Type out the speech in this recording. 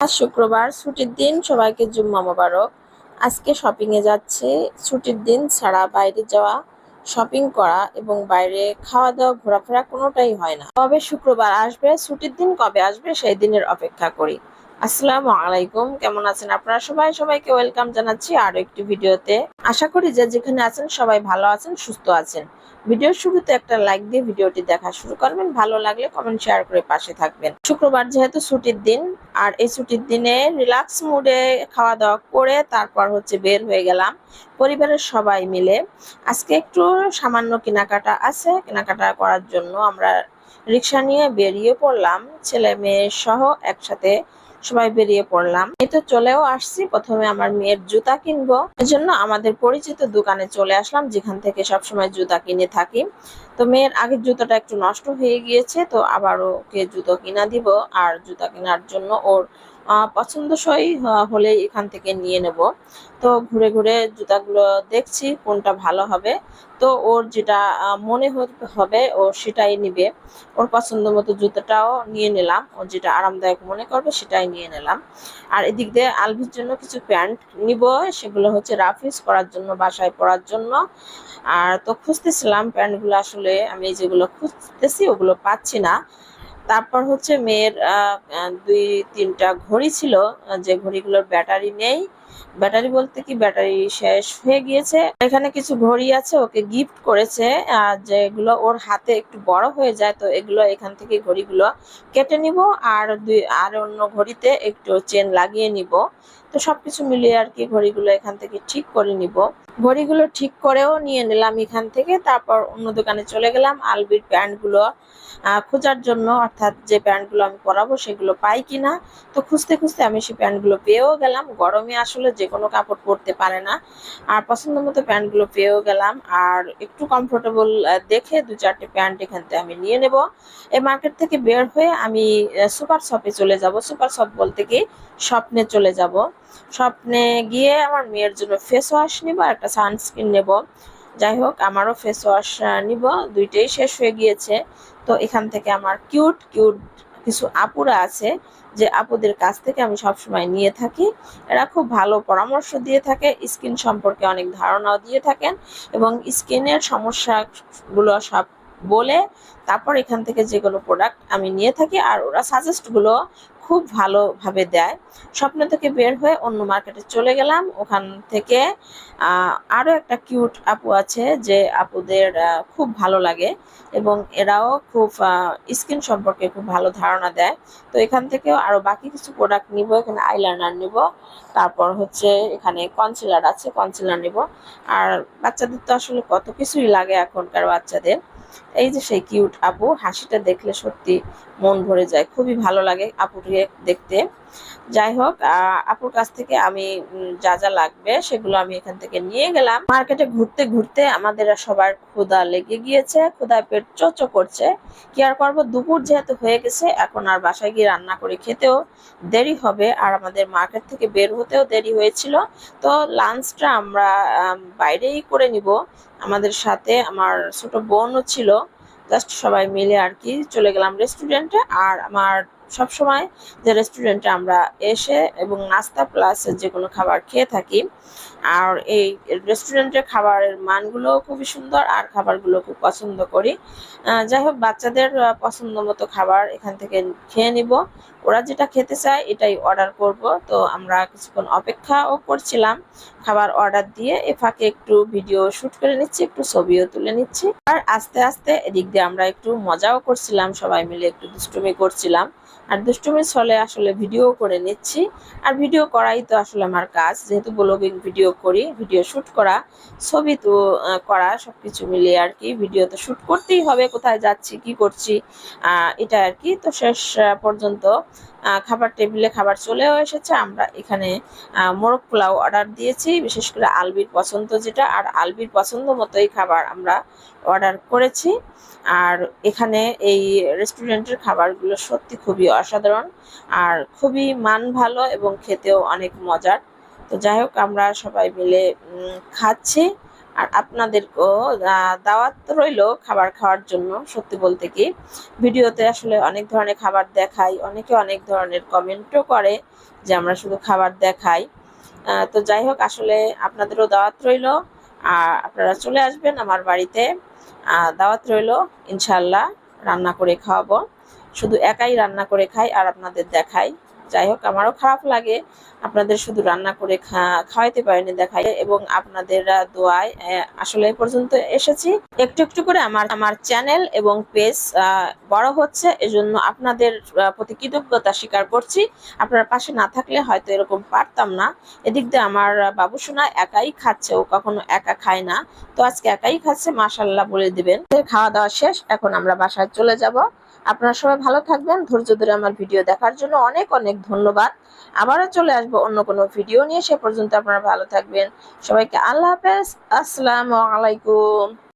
আজ শুক্রবার, ছুটির দিন, সবাইকে জুম্মা মোবারক। আজকে শপিং এ যাচ্ছে। ছুটির দিন ছাড়া বাইরে যাওয়া শপিং করা এবং বাইরে খাওয়া দাওয়া, ঘোরাফেরা কোনোটাই হয় না। কবে শুক্রবার আসবে, ছুটির দিন কবে আসবে, সেই দিনের অপেক্ষা করি। আসসালামু আলাইকুম, কেমন আছেন আপনারা সবাই? সবাইকে ওয়েলকাম জানাচ্ছি আরও একটি ভিডিওতে। আশা করি যে যেখানে আছেন সবাই ভালো আছেন, সুস্থ আছেন। ভিডিওর শুরুতে একটা লাইক দিয়ে ভিডিওটি দেখা শুরু করবেন। ভালো লাগলে কমেন্ট শেয়ার করে পাশে থাকবেন। শুক্রবার যেহেতু ছুটির দিন, আর এই ছুটির দিনে রিল্যাক্স মুডে খাওয়া দাওয়া করে তারপর হচ্ছে বের হয়ে গেলাম পরিবারের সবাই মিলে। আজকে একটু সামান্য কেনাকাটা আছে। কেনাকাটা করার জন্য আমরা রিক্সা নিয়ে বেরিয়ে পড়লাম। ছেলে মেয়ে সহ একসাথে সবাই বেরিয়ে পড়লাম। এই তো চলেও আসছি, প্রথমে আমার মেয়ের জুতা কিনবো। এজন্য আমাদের পরিচিত দোকানে চলে আসলাম, যেখান থেকে সবসময় জুতা কিনে থাকি। তো মেয়ের আগের জুতাটা একটু নষ্ট হয়ে গিয়েছে, তো আবার ওকে জুতো কিনা দিব, আর জুতা কেনার জন্য ওর পছন্দসই হলে এখান থেকে নিয়ে নেব। তো ঘুরে ঘুরে জুতাগুলো দেখছি, কোনটা ভালো হবে। তো ওর যেটা মনে হবে, ও সেটাই নিবে। ওর পছন্দ মতো জুতোটাও নিয়ে নিলাম। ও যেটা আরামদায়ক মনে করবে, সেটাই নিয়ে নিলাম। আর এদিক দিয়ে আলভির জন্য কিছু প্যান্ট নিব, সেগুলো হচ্ছে রাফ ইউজ করার জন্য, বাসায় পরার জন্য। আর তো খুঁজতেছিলাম, প্যান্টগুলো আসলে আমি যেগুলো খুঁজতেছি, ওগুলো পাচ্ছি না। তারপর হচ্ছে মেয়ের দুই তিনটা ঘড়ি ছিল যে ঘড়িগুলোর ব্যাটারি নেই ব্যাটারি বলতে কি ব্যাটারি শেষ হয়ে গিয়েছে। এখানে কিছু ঘড়ি আছে ওকে গিফট করেছে আহ, যেগুলো ওর হাতে একটু বড় হয়ে যায় তো এগুলো এখান থেকে ঘড়িগুলো কেটে নিব আর দুই আর অন্য ঘড়িতে একটু চেন লাগিয়ে নিব। তো সবকিছু মিলিয়ে আর কি ঘড়িগুলো এখান থেকে ঠিক করে নিব। ঘড়িগুলো ঠিক করেও নিয়ে নিলাম এখান থেকে তারপর অন্য দোকানে চলে গেলাম। আলবির প্যান্টগুলো খোঁজার জন্য অর্থাৎ যে প্যান্টগুলো আমি পরাবো সেগুলো পাই কিনা। তো খুঁজতে খুঁজতে আমি সেই প্যান্টগুলো পেয়েও গেলাম। গরমে আসলে যে কোনো কাপড় পরতে পারে না। আর পছন্দ মতো প্যান্টগুলো পেয়েও গেলাম। আর একটু কমফোর্টেবল দেখে দু চারটে প্যান্ট এখান থেকে আমি নিয়ে নেব। এই মার্কেট থেকে বের হয়ে আমি সুপার শপে চলে যাব। সুপার শপ বলতে কি, স্বপ্নে চলে যাব। স্বপ্নে গিয়ে আমার মেয়ের জন্য ফেস ওয়াশ নিব আর একটা সানস্ক্রিন নেব। যাই হোক, আমারও ফেস ওয়াশ নিব। দুইটাই শেষ হয়ে গিয়েছে। তো এখান থেকে আমার কিউট কিউট কিছু আপুরা আছে যে আপুদের কাছ থেকে আমি সবসময় নিয়ে থাকি। এরা খুব ভালো পরামর্শ দিয়ে থাকে, স্কিন সম্পর্কে অনেক ধারণাও দিয়ে থাকেন এবং স্কিনের সমস্যাগুলো সব বলে তারপর এখান থেকে যে কোনো প্রোডাক্ট আমি নিয়ে থাকি আর ওরা সাজেস্টগুলো খুব ভালোভাবে দেয়। স্বপ্ন থেকে বের হয়ে অন্য মার্কেটে চলে গেলাম। ওখান থেকে আহ, আরও একটা কিউট আপু আছে যে আপুদের খুব ভালো লাগে এবং এরাও খুব স্কিন সম্পর্কে খুব ভালো ধারণা দেয়। তো এখান থেকেও আরও বাকি কিছু প্রোডাক্ট নিব এখানে আইলাইনার নিব তারপর হচ্ছে এখানে কনসিলার আছে কনসিলার নিব। আর বাচ্চাদের তো আসলে কত কিছুই লাগে এখনকার বাচ্চাদের। এই যে সেই কিউট আপু, হাসিটা দেখলে সত্যি মন ভরে যায়। খুবই ভালো লাগে আপুটিকে দেখতে। যাই হোক আপুর কাছ থেকে আমি যা যা লাগবে সেগুলো আমি এখান থেকে নিয়ে গেলাম। মার্কেটে ঘুরতে ঘুরতে আমাদের সবার ক্ষুধা লেগে গিয়েছে ক্ষুধায় পেট চোচো করছে। কি আর করব? দুপুর যেহেতু হয়ে গেছে এখন আর বাসায় গিয়ে রান্না করে খেতেও দেরি হবে। আর আমাদের মার্কেট থেকে বের হতেও দেরি হয়েছিল। তো লাঞ্চটা আমরা আম, বাইরেই করে নিব। আমাদের সাথে আমার ছোট বোনও ছিল। জাস্ট সবাই মিলে আর কি চলে গেলাম রেস্টুরেন্টে। আর আমার সব সময় যে রেস্টুরেন্টে আমরা এসে এবং নাস্তা প্লাস যে কোনো খাবার খেয়ে থাকি। আর এই রেস্টুরেন্টের খাবারের মানগুলো খুবই সুন্দর আর খাবারগুলো খুব পছন্দ করি। যাই হোক, বাচ্চাদের পছন্দ মতো খাবার এখান থেকে খেয়ে নিব। ওরা যেটা খেতে চায় এটাই অর্ডার করব। তো আমরা কিছুক্ষণ অপেক্ষাও করছিলাম। খাবার অর্ডার দিয়ে এ ফাঁকে একটু ভিডিও শুট করে নিচ্ছি, একটু ছবিও তুলে নিচ্ছি। আর আস্তে আস্তে এদিক দিয়ে আমরা একটু মজাও করছিলাম, সবাই মিলে একটু দুষ্টুমি করছিলাম। আর দুষ্টুমির ছলে আসলে ভিডিও করে নিচ্ছি। আর ভিডিও করাই তো আসলে আমার কাজ। যেহেতু ব্লগিং ভিডিও করি ভিডিও শ্যুট করা, ছবি তো করা সব কিছু মিলিয়ে আর কি ভিডিও তো শ্যুট করতেই হবে, কোথায় যাচ্ছি, কি করছি এটা আর কি। তো শেষ পর্যন্ত খাবার টেবিলে খাবার চলেও এসেছে। আমরা এখানে মোরগ পোলাও অর্ডার দিয়েছি, বিশেষ করে আলবির পছন্দ যেটা। আর আলবির পছন্দ মতোই খাবার আমরা অর্ডার করেছি। আর এখানে এই রেস্টুরেন্টের খাবারগুলো সত্যি খুবই অসাধারণ আর খুবই মান ভালো এবং খেতেও অনেক মজার। তো যাই হোক, আমরা সবাই মিলে খাচ্ছি। আর আপনাদেরকেও দাওয়াত রইল খাবার খাওয়ার জন্য, সত্যি বলতে কি। ভিডিওতে আসলে অনেক ধরনের খাবার দেখাই, অনেকে অনেক ধরনের কমেন্টও করে যে আমরা শুধু খাবার দেখাই। তো যাই হোক, আসলে আপনাদেরও দাওয়াত রইল, আর আপনারা চলে আসবেন আমার বাড়িতে। দাওয়াত রইল ইনশাল্লাহ রান্না করে খাওয়াবো। শুধু একাই রান্না করে খাই আর আপনাদের দেখাই। যাই হোক আমারও খারাপ লাগে। আপনাদের শুধু রান্না করে খাওয়াইতে পারিনি দেখাই এবং আপনাদের দোয়ায় আসলে পর্যন্ত এসেছি। একটু একটু করে আমার আমার চ্যানেল এবং পেজ বড় হচ্ছে। এজন্য আপনাদের প্রতি কৃতজ্ঞতা স্বীকার করছি। আপনার পাশে না থাকলে হয়তো এরকম পারতাম না। এদিক দিয়ে আমার আহ, বাবু সোনা একাই খাচ্ছে। ও কখনো একা খায় না। তো আজকে একাই খাচ্ছে মাশাল্লাহ বলে দিবেন। খাওয়া দাওয়া শেষ। এখন আমরা বাসায় চলে যাব। আপনারা সবাই ভালো থাকবেন। ধৈর্য ধরে আমার ভিডিও দেখার জন্য অনেক অনেক ধন্যবাদ। আবারও চলে আসব অন্য কোনো ভিডিও নিয়ে। সে পর্যন্ত আপনারা ভালো থাকবেন। সবাইকে আল্লাহ হাফেজ। আসসালামু আলাইকুম।